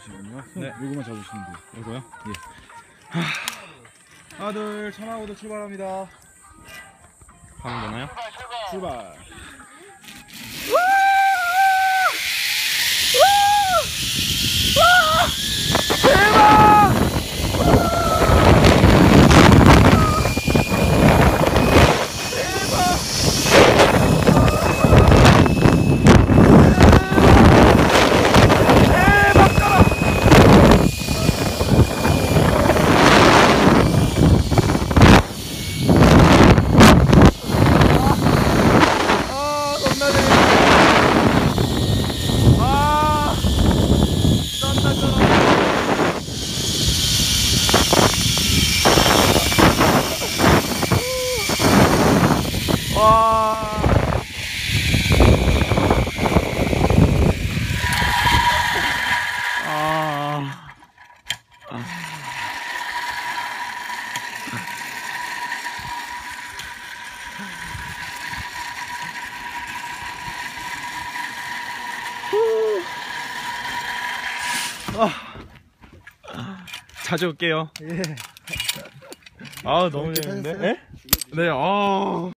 잠시만요. 네. 요거만 잡으시면 돼요. 이거요? 하나, 둘, 천하고도 출발합니다. 하면 되나요? 출발. 아 겁나네 아 쩐다 쩐다 와 아. 자주 올게요. 예. 아 너무 재밌는데? 네? 네, 아.